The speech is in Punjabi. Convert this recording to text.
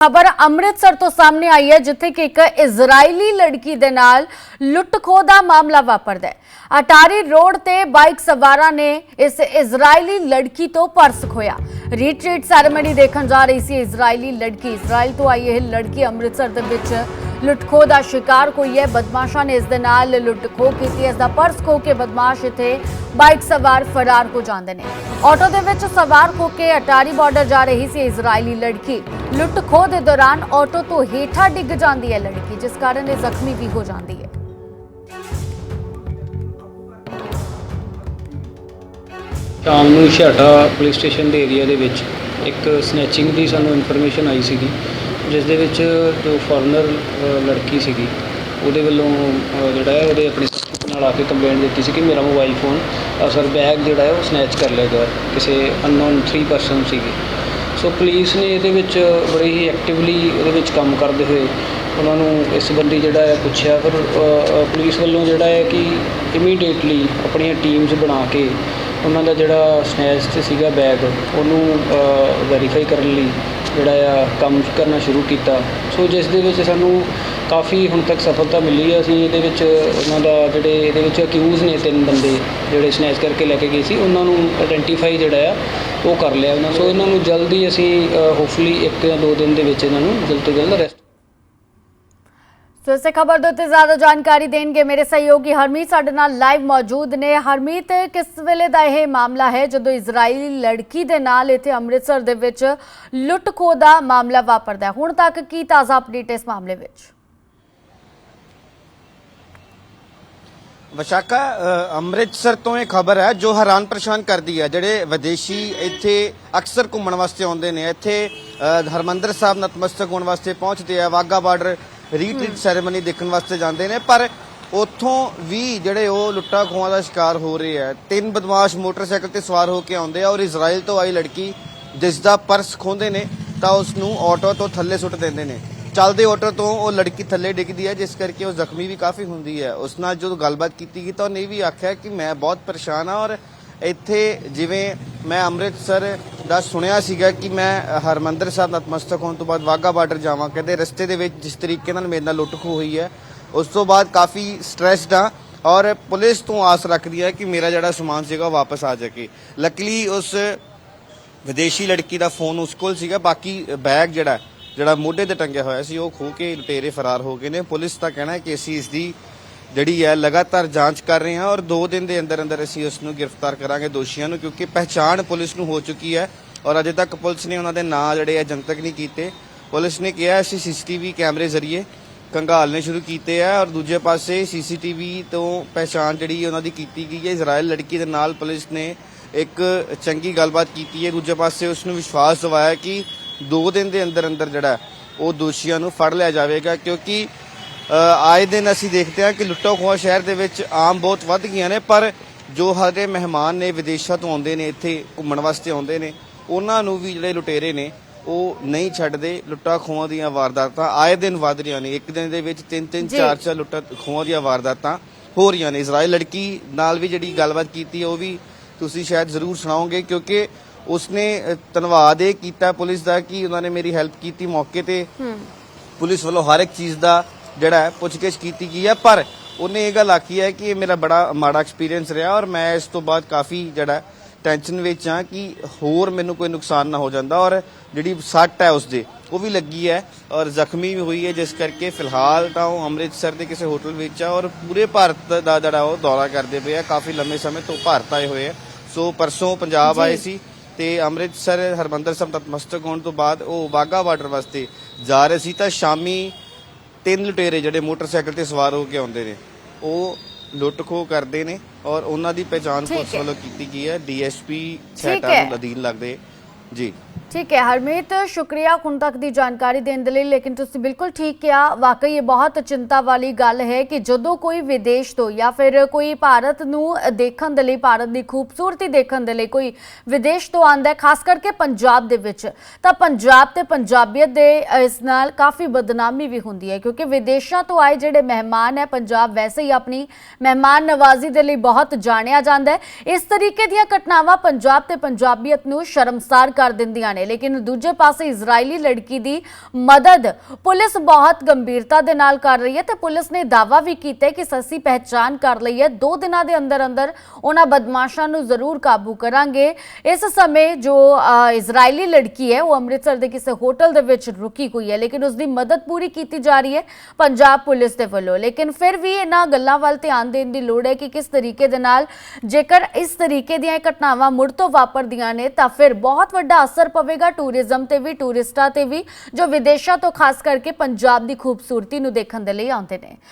ਖਬਰ ਅੰਮ੍ਰਿਤਸਰ ਤੋਂ ਸਾਹਮਣੇ ਆਈ ਹੈ, ਜਿੱਥੇ ਕਿ ਇੱਕ ਇਜ਼ਰਾਈਲੀ ਲੜਕੀ ਦੇ ਨਾਲ ਲੁੱਟ-ਖੋਹ ਦਾ ਮਾਮਲਾ ਵਾਪਰਦਾ ਹੈ। ਅਟਾਰੀ ਰੋਡ ਤੇ ਬਾਈਕ ਸਵਾਰਾਂ ਨੇ ਇਸ ਇਜ਼ਰਾਈਲੀ ਲੜਕੀ ਤੋਂ ਪਰਸ ਖੋਇਆ ਰੀਟਰੀਟ ਸੈਰੇਮਨੀ ਦੇਖਣ ਜਾ ਰਹੀ ਸੀ ਇਜ਼ਰਾਈਲੀ ਲੜਕੀ। ਇਜ਼ਰਾਈਲ ਤੋਂ ਆਈ ਇਹ ਲੜਕੀ ਅੰਮ੍ਰਿਤਸਰ ਦੇ ਵਿੱਚ ਲੁੱਟ-ਖੋਹ ਦਾ ਸ਼ਿਕਾਰ ਹੋਈ ਹੈ। ਬਦਮਾਸ਼ਾਂ ਨੇ ਇਸ ਦੇ ਨਾਲ ਲੁੱਟ-ਖੋਹ ਕੀਤੀ। ਇਸ ਦਾ ਪਰਸ ਖੋਹ ਕੇ ਬਦਮਾਸ਼ ਇੱਥੇ ਬਾਈਕ ਸਵਾਰ ਫਰਾਰ ਹੋ ਜਾਂਦੇ ਨੇ। ਆਟੋ ਦੇ ਵਿੱਚ ਸਵਾਰ ਹੋ ਕੇ ਅਟਾਰੀ ਬਾਰਡਰ ਜਾ ਰਹੀ ਸੀ ਇਜ਼ਰਾਈਲੀ ਲੜਕੀ। ਲੁੱਟ-ਖੋਹ ਦੇ ਦੌਰਾਨ ਆਟੋ ਤੋਂ ਹੇਠਾਂ ਡਿੱਗ ਜਾਂਦੀ ਹੈ ਲੜਕੀ, ਜਿਸ ਕਾਰਨ ਇਹ ਜ਼ਖਮੀ ਵੀ ਹੋ ਜਾਂਦੀ ਹੈ। ਸ਼ਾਮ ਨੂੰ ਛਾਟਾ ਪੁਲਿਸ ਸਟੇਸ਼ਨ ਦੇ ਏਰੀਆ ਦੇ ਵਿੱਚ ਇੱਕ ਸਨੈਚਿੰਗ ਦੀ ਸਾਨੂੰ ਇਨਫੋਰਮੇਸ਼ਨ ਆਈ ਸੀਗੀ। ਜਿਸ ਦੇ ਵਿੱਚ ਜੋ ਫੋਰਨਰ ਲੜਕੀ ਸੀਗੀ। ਉਹਦੇ ਵੱਲੋਂ ਅ, ਜਿਹੜਾ ਹੈ ਉਹਦੇ ਆਪਣੇ ਸਾਥੀ ਨਾਲ ਆ ਕੇ ਕੰਪਲੇਂਟ ਦਿੱਤੀ ਸੀ ਕਿ ਮੇਰਾ ਮੋਬਾਈਲ ਫੋਨ ਅਸਰ ਬੈਗ ਜਿਹੜਾ ਹੈ ਉਹ ਸਨੈਚ ਕਰ ਲਿਆ ਗਿਆ। ਕਿਸੇ ਅਨਨੋਨ 3 ਪਰਸਨ ਸੀਗੇ। ਸੋ ਪੁਲਿਸ ਨੇ ਇਹਦੇ ਵਿੱਚ ਬੜੇ ਹੀ ਐਕਟਿਵਲੀ ਇਹਦੇ ਵਿੱਚ ਕੰਮ ਕਰਦੇ ਹੋਏ ਉਹਨਾਂ ਨੂੰ ਇਸ ਸੰਬੰਧੀ ਜਿਹੜਾ ਹੈ ਪੁੱਛਿਆ। ਫਿਰ ਅ, ਅ, ਪੁਲਿਸ ਵੱਲੋਂ ਜਿਹੜਾ ਹੈ ਕਿ ਇਮੀਡੀਏਟਲੀ ਆਪਣੀਆਂ ਟੀਮਸ ਬਣਾ ਕੇ ਉਹਨਾਂ ਦਾ ਜਿਹੜਾ ਸਨੈਚ 'ਚ ਸੀਗਾ ਬੈਗ ਉਹਨੂੰ ਵੈਰੀਫਾਈ ਕਰਨ ਲਈ ਜਿਹੜਾ ਆ ਕੰਮ ਕਰਨਾ ਸ਼ੁਰੂ ਕੀਤਾ। ਸੋ ਜਿਸ ਦੇ ਵਿੱਚ ਸਾਨੂੰ ਕਾਫੀ ਹੁਣ ਤੱਕ ਸਫਲਤਾ ਮਿਲੀ ਹੈ ਅਸੀਂ ਇਹਦੇ ਵਿੱਚ ਉਹਨਾਂ ਦਾ ਜਿਹੜੇ ਇਹਦੇ ਵਿੱਚ ਅਕਿਊਜ਼ ਨੇ ਤਿੰਨ ਬੰਦੇ, ਜਿਹੜੇ ਸਨੈਚ ਕਰਕੇ ਲੈ ਕੇ ਗਏ ਸੀ, ਉਹਨਾਂ ਨੂੰ ਆਇਡੈਂਟੀਫਾਈ ਜਿਹੜਾ ਆ, ਉਹ ਕਰ ਲਿਆ ਉਹਨਾਂ ਸੋ ਇਹਨਾਂ ਨੂੰ ਜਲਦੀ ਅਸੀਂ ਹੋਪਫੁਲੀ ਇੱਕ ਜਾਂ ਦੋ ਦਿਨ ਦੇ ਵਿੱਚ ਇਹਨਾਂ ਨੂੰ ਜਲਦ ਤੋਂ ਜਲਦ ਅਰੈਸਟ ਸੋ ਇਸੇ ਖਬਰ ਦੇ ਉੱਤੇ ਜ਼ਿਆਦਾ ਜਾਣਕਾਰੀ ਦੇਣਗੇ ਮੇਰੇ ਸਹਿਯੋਗੀ ਹਰਮੀਤ। ਸਾਡੇ ਨਾਲ ਲਾਈਵ ਮੌਜੂਦ ਨੇ। ਹਰਮੀਤ, ਕਿਸ ਵੇਲੇ ਦਾ ਇਹ ਮਾਮਲਾ ਹੈ ਜਦੋਂ ਇਜ਼ਰਾਈਲੀ ਲੜਕੀ ਦੇ ਨਾਲ ਇੱਥੇ ਅੰਮ੍ਰਿਤਸਰ ਦੇ ਵਿੱਚ ਲੁੱਟ-ਖੋਹ ਦਾ ਮਾਮਲਾ ਵਾਪਰਦਾ ਹੁਣ ਤੱਕ ਕੀ ਤਾਜ਼ਾ ਅਪਡੇਟ ਇਸ ਮਾਮਲੇ ਵਿੱਚ? ਵਿਸ਼ਾਖਾ ਅੰਮ੍ਰਿਤਸਰ ਤੋਂ ਇਹ ਖਬਰ ਹੈ ਜੋ ਹੈਰਾਨ ਪਰੇਸ਼ਾਨ ਕਰਦੀ ਹੈ। ਜਿਹੜੇ ਵਿਦੇਸ਼ੀ ਇੱਥੇ ਅਕਸਰ ਘੁੰਮਣ ਵਾਸਤੇ ਆਉਂਦੇ ਨੇ, ਇੱਥੇ ਹਰਮੰਦਰ ਸਾਹਿਬ ਨਤਮਸਤਕ ਹੋਣ ਵਾਸਤੇ ਪਹੁੰਚਦੇ ਆ ਵਾਗਾ ਬਾਰਡਰ ਰੀਟਰੀਟ ਸੈਰੇਮਨੀ ਦੇਖਣ ਵਾਸਤੇ ਜਾਂਦੇ ਨੇ, ਪਰ ਉੱਥੋਂ ਵੀ ਜਿਹੜੇ ਉਹ ਲੁੱਟਾਂ ਖੋਹਾਂ ਦਾ ਸ਼ਿਕਾਰ ਹੋ ਰਹੇ ਆ, ਤਿੰਨ ਬਦਮਾਸ਼ ਮੋਟਰਸਾਈਕਲ ਤੇ ਸਵਾਰ ਹੋ ਕੇ ਆਉਂਦੇ ਆ ਔਰ ਇਜ਼ਰਾਈਲ ਤੋਂ ਆਈ ਲੜਕੀ ਜਿਸ ਦਾ ਪਰਸ ਖੋਹਦੇ ਨੇ ਤਾਂ ਉਸ ਨੂੰ ਆਟੋ ਤੋਂ ਥੱਲੇ ਸੁੱਟ ਦਿੰਦੇ ਨੇ। ਚੱਲਦੇ ਆਟੋ ਤੋਂ ਉਹ ਲੜਕੀ ਥੱਲੇ ਡਿੱਗਦੀ ਹੈ, ਜਿਸ ਕਰਕੇ ਉਹ ਜ਼ਖਮੀ ਵੀ ਕਾਫੀ ਹੁੰਦੀ ਹੈ। ਉਸ ਨਾਲ ਜਦੋਂ ਗੱਲਬਾਤ ਕੀਤੀ ਗਈ ਤਾਂ ਉਹਨੇ ਇਹ ਵੀ ਆਖਿਆ ਕਿ ਮੈਂ ਬਹੁਤ ਪਰੇਸ਼ਾਨ ਆ ਔਰ ਇੱਥੇ ਜਿਵੇਂ ਮੈਂ ਅੰਮ੍ਰਿਤਸਰ ਦਾ ਸੁਣਿਆ ਸੀਗਾ ਕਿ ਮੈਂ ਹਰਮੰਦਰ ਸਾਹਿਬ ਨਤਮਸਤਕ ਹੋਣ ਤੋਂ ਬਾਅਦ ਵਾਗਾ ਬਾਰਡਰ ਜਾਵਾਂ। ਕਹਿੰਦੇ ਰਸਤੇ ਦੇ ਵਿੱਚ ਜਿਸ ਤਰੀਕੇ ਨਾਲ ਮੇਰੇ ਨਾਲ ਲੁੱਟ ਖੋਹ ਹੋਈ ਹੈ, ਉਸ ਤੋਂ ਬਾਅਦ ਕਾਫੀ ਸਟ੍ਰੈਸਡ ਆ ਔਰ ਪੁਲਿਸ ਤੋਂ ਆਸ ਰੱਖਦੀ ਹੈ ਕਿ ਮੇਰਾ ਜਿਹੜਾ ਸਮਾਨ ਸੀਗਾ ਉਹ ਵਾਪਸ ਆ ਜਾਵੇ। ਲੱਕਲੀ ਉਸ ਵਿਦੇਸ਼ੀ ਲੜਕੀ ਦਾ ਫੋਨ ਉਸ ਕੋਲ ਸੀਗਾ, ਬਾਕੀ ਬੈਗ ਜਿਹੜਾ ਜਿਹੜਾ ਮੋਢੇ ਤੇ ਟੰਗਿਆ ਹੋਇਆ ਸੀ, ਉਹ ਖੋ ਕੇ ਲੁਟੇਰੇ ਫਰਾਰ ਹੋ ਗਏ ਨੇ। ਪੁਲਿਸ ਦਾ ਕਹਿਣਾ ਹੈ ਕਿ ਅਸੀਂ ਇਸ ਦੀ ਜਿਹੜੀ ਹੈ, ਲਗਾਤਾਰ ਜਾਂਚ ਕਰ ਰਹੇ ਹਾਂ ਔਰ 2 ਦਿਨ ਦੇ ਅੰਦਰ ਅੰਦਰ ਅਸੀਂ ਉਸ ਨੂੰ ਗ੍ਰਿਫਤਾਰ ਕਰਾਂਗੇ ਦੋਸ਼ੀਆਂ ਨੂੰ, ਕਿਉਂਕਿ ਪਹਿਚਾਣ ਪੁਲਿਸ ਨੂੰ ਹੋ ਚੁੱਕੀ ਹੈ ਔਰ ਅਜੇ ਤੱਕ ਪੁਲਿਸ ਨੇ ਉਹਨਾਂ ਦੇ ਨਾਂ ਜਿਹੜੇ ਆ ਜਨਤਕ ਨਹੀਂ ਕੀਤੇ। ਪੁਲਿਸ ਨੇ ਕਿਹਾ ਅਸੀਂ ਸੀਸੀਟੀਵੀ ਕੈਮਰੇ ਜ਼ਰੀਏ ਕੰਗਾਲਨੇ ਸ਼ੁਰੂ ਕੀਤੇ ਆ ਔਰ ਦੂਜੇ ਪਾਸੇ ਸੀਸੀਟੀਵੀ ਤੋਂ ਪਹਿਚਾਣ ਜਿਹੜੀ ਉਹਨਾਂ ਦੀ ਕੀਤੀ ਗਈ ਹੈ। ਇਜ਼ਰਾਈਲ ਲੜਕੀ ਦੇ ਨਾਲ ਪੁਲਿਸ ਨੇ ਇੱਕ ਚੰਗੀ ਗੱਲਬਾਤ ਕੀਤੀ ਹੈ। ਦੂਜੇ ਪਾਸੇ ਉਸ ਨੂੰ ਵਿਸ਼ਵਾਸ ਦਿਵਾਇਆ ਕਿ 2 ਦਿਨ ਦੇ ਅੰਦਰ ਅੰਦਰ ਜਿਹੜਾ ਉਹ ਦੋਸ਼ੀਆਂ ਨੂੰ ਫੜ ਲਿਆ ਜਾਵੇਗਾ, ਕਿਉਂਕਿ ਆਏ ਦਿਨ ਅਸੀਂ ਦੇਖਦੇ ਹਾਂ ਕਿ ਲੁੱਟੋ ਖੋਹ ਸ਼ਹਿਰ ਦੇ ਵਿੱਚ ਆਮ ਬਹੁਤ ਵੱਧ ਗਈਆਂ ਨੇ ਪਰ ਜੋ ਸਾਡੇ ਮਹਿਮਾਨ ਨੇ ਵਿਦੇਸ਼ਾਂ ਤੋਂ ਆਉਂਦੇ ਨੇ ਇੱਥੇ ਘੁੰਮਣ ਵਾਸਤੇ ਆਉਂਦੇ ਨੇ ਉਹਨਾਂ ਨੂੰ ਵੀ ਜਿਹੜੇ ਲੁਟੇਰੇ ਨੇ ਉਹ ਨਹੀਂ ਛੱਡਦੇ ਲੁੱਟਾਂ ਖੋਹਾਂ ਦੀਆਂ ਵਾਰਦਾਤਾਂ ਆਏ ਦਿਨ ਵੱਧ ਰਹੀਆਂ ਨੇ। ਇੱਕ ਦਿਨ ਦੇ ਵਿੱਚ ਤਿੰਨ ਤਿੰਨ ਜੀ। ਚਾਰ ਚਾਰ ਲੁੱਟਾਂ ਖੋਹਾਂ ਦੀਆਂ ਵਾਰਦਾਤਾਂ ਹੋ ਰਹੀਆਂ ਨੇ। ਇਜ਼ਰਾਈਲ ਲੜਕੀ ਨਾਲ ਵੀ ਜਿਹੜੀ ਗੱਲਬਾਤ ਕੀਤੀ ਉਹ ਵੀ ਤੁਸੀਂ ਸ਼ਾਇਦ ਜ਼ਰੂਰ ਸੁਣਾਓਗੇ ਕਿਉਂਕਿ ਉਸਨੇ ਧੰਨਵਾਦ ਇਹ ਕੀਤਾ ਪੁਲਿਸ ਦਾ ਕਿ ਉਹਨਾਂ ਨੇ ਮੇਰੀ ਹੈਲਪ ਕੀਤੀ ਮੌਕੇ ਤੇ। ਪੁਲਿਸ ਵੱਲੋਂ ਹਰ ਇੱਕ ਚੀਜ਼ ਦਾ ਜਿਹੜਾ ਹੈ ਪੁੱਛਗਿੱਛ ਕੀਤੀ ਗਈ ਹੈ ਪਰ ਉਹਨੇ ਇਹ ਗੱਲ ਆਖੀ ਹੈ ਕਿ ਇਹ ਮੇਰਾ ਬੜਾ ਮਾੜਾ ਐਕਸਪੀਰੀਅੰਸ ਰਿਹਾ ਔਰ ਮੈਂ ਇਸ ਤੋਂ ਬਾਅਦ ਕਾਫੀ ਜਿਹੜਾ ਟੈਨਸ਼ਨ ਵਿੱਚ ਹਾਂ ਕਿ ਹੋਰ ਮੈਨੂੰ ਕੋਈ ਨੁਕਸਾਨ ਨਾ ਹੋ ਜਾਂਦਾ ਔਰ ਜਿਹੜੀ ਸੱਟ ਹੈ ਉਸਦੇ ਉਹ ਵੀ ਲੱਗੀ ਹੈ ਔਰ ਜ਼ਖਮੀ ਵੀ ਹੋਈ ਹੈ ਜਿਸ ਕਰਕੇ ਫਿਲਹਾਲ ਤਾਂ ਉਹ ਅੰਮ੍ਰਿਤਸਰ ਦੇ ਕਿਸੇ ਹੋਟਲ ਵਿੱਚ ਆ ਔਰ ਪੂਰੇ ਭਾਰਤ ਦਾ ਜਿਹੜਾ ਉਹ ਦੌਰਾ ਕਰਦੇ ਪਏ ਆ ਕਾਫੀ ਲੰਮੇ ਸਮੇਂ ਤੋਂ ਭਾਰਤ ਆਏ ਹੋਏ ਆ। ਸੋ ਪਰਸੋਂ ਪੰਜਾਬ ਆਏ ਸੀ ਤੇ ਅੰਮ੍ਰਿਤਸਰ ਹਰਮੰਦਰ ਸਾਹਿਬ ਨਤਮਸਤਕ ਹੋਣ ਤੋਂ ਬਾਅਦ ਉਹ ਵਾਗਾ ਬਾਰਡਰ ਵਾਸਤੇ ਜਾ ਰਹੇ ਸੀ। ਤਾਂ ਸ਼ਾਮੀ ਤਿੰਨ ਲੁਟੇਰੇ ਜਿਹੜੇ ਮੋਟਰਸਾਈਕਲ ਤੇ ਸਵਾਰ ਹੋ ਕੇ ਆਉਂਦੇ ਨੇ ਉਹ ਲੁੱਟ ਖੋਹ ਕਰਦੇ ਨੇ ਔਰ ਉਹਨਾਂ ਦੀ ਠੀਕ ਪੁਲਿਸ। ਵੱਲੋਂ ਕੀਤੀ ਗਈ ਹੈ ਡੀਐਸਪੀ ਠੀਕ ਸੈਟਾ ਹੈ। ਨੂੰ ਅਧੀਨ ਲੱਗਦੇ ਜੀ ਠੀਕ ਹੈ, ਹਰਮੀਤ, ਸ਼ੁਕਰੀਆ ਹੁਣ ਤੱਕ ਦੀ ਜਾਣਕਾਰੀ ਦੇਣ ਦੇ ਲਈ, ਲੇਕਿਨ ਤੁਸੀਂ ਬਿਲਕੁਲ ਠੀਕ ਕਿਹਾ। ਵਾਕਈ ਇਹ ਬਹੁਤ ਚਿੰਤਾ ਵਾਲੀ ਗੱਲ ਹੈ ਕਿ ਜਦੋਂ ਕੋਈ ਵਿਦੇਸ਼ ਤੋਂ ਜਾਂ ਫਿਰ ਕੋਈ ਭਾਰਤ ਨੂੰ ਦੇਖਣ ਦੇ ਲਈ, ਭਾਰਤ ਦੀ ਖੂਬਸੂਰਤੀ ਦੇਖਣ ਦੇ ਲਈ ਕੋਈ ਵਿਦੇਸ਼ ਤੋਂ ਆਂਦਾ ਹੈ, ਖਾਸ ਕਰਕੇ ਪੰਜਾਬ ਦੇ ਵਿੱਚ, ਤਾਂ ਪੰਜਾਬ ਤੇ ਪੰਜਾਬੀਅਤ ਦੇ ਇਸ ਨਾਲ ਕਾਫੀ ਬਦਨਾਮੀ ਵੀ ਹੁੰਦੀ ਹੈ, ਕਿਉਂਕਿ ਵਿਦੇਸ਼ਾਂ ਤੋਂ ਆਏ ਜਿਹੜੇ ਮਹਿਮਾਨ ਹੈ, ਪੰਜਾਬ ਵੈਸੇ ਹੀ ਆਪਣੀ ਮਹਿਮਾਨ ਨਵਾਜ਼ੀ ਦੇ ਲਈ ਬਹੁਤ ਜਾਣਿਆ ਜਾਂਦਾ ਹੈ। ਇਸ ਤਰੀਕੇ ਦੀਆਂ ਘਟਨਾਵਾਂ ਪੰਜਾਬ ਤੇ ਪੰਜਾਬੀਅਤ ਨੂੰ ਸ਼ਰਮਸਾਰ ਕਰ ਦਿੰਦੀਆਂ ਨੇ। ਨੇ। ਲੇਕਿਨ ਦੂਜੇ ਪਾਸੇ ਇਜ਼ਰਾਈਲੀ ਲੜਕੀ ਦੀ ਮਦਦ ਪੁਲਿਸ ਬਹੁਤ ਗੰਭੀਰਤਾ ਦੇ ਨਾਲ ਕਰ ਰਹੀ ਹੈ ਤੇ ਪੁਲਿਸ ਨੇ ਦਾਅਵਾ ਵੀ ਕੀਤਾ ਹੈ ਕਿ ਅਸੀਂ ਪਹਿਚਾਨ ਕਰ ਲਈ ਹੈ। ਦੋ ਦਿਨਾਂ ਦੇ ਅੰਦਰ ਅੰਦਰ ਉਹਨਾਂ ਬਦਮਾਸ਼ਾਂ ਨੂੰ ਜ਼ਰੂਰ ਕਾਬੂ ਕਰਾਂਗੇ। ਇਸ ਸਮੇਂ ਜੋ ਇਜ਼ਰਾਈਲੀ ਲੜਕੀ ਹੈ, ਉਹ ਅੰਮ੍ਰਿਤਸਰ ਦੇ ਕਿਸੇ ਹੋਟਲ ਦੇ ਵਿੱਚ ਰੁਕੀ ਹੋਈ ਹੈ, ਲੇਕਿਨ ਉਸ ਦੀ ਮਦਦ ਪੂਰੀ ਕੀਤੀ ਜਾ ਰਹੀ ਹੈ ਪੰਜਾਬ ਪੁਲਿਸ ਦੇ ਵੱਲੋਂ। ਲੇਕਿਨ ਫਿਰ ਵੀ ਇਹਨਾਂ ਗੱਲਾਂ ਵੱਲ ਧਿਆਨ ਦੇਣ ਦੀ ਲੋੜ ਹੈ ਕਿ ਕਿਸ ਤਰੀਕੇ ਦੇ ਨਾਲ ਜੇਕਰ ਇਸ ਤਰੀਕੇ ਦੀਆਂ ਘਟਨਾਵਾਂ ਮੁੜ ਤੋਂ ਵਾਪਰਦੀਆਂ ਨੇ, ਤਾਂ ਫਿਰ ਬਹੁਤ ਵੱਡਾ ਅਸਰ ਪਵੇ ਪਵੇਗਾ ਟੂਰਿਜ਼ਮ ਤੇ ਵੀ, ਟੂਰਿਸਟਾਂ ਤੇ ਵੀ, ਜੋ ਵਿਦੇਸ਼ਾਂ ਤੋਂ ਖਾਸ ਕਰਕੇ ਪੰਜਾਬ ਦੀ ਖੂਬਸੂਰਤੀ ਨੂੰ ਦੇਖਣ ਦੇ ਲਈ ਆਉਂਦੇ ਨੇ।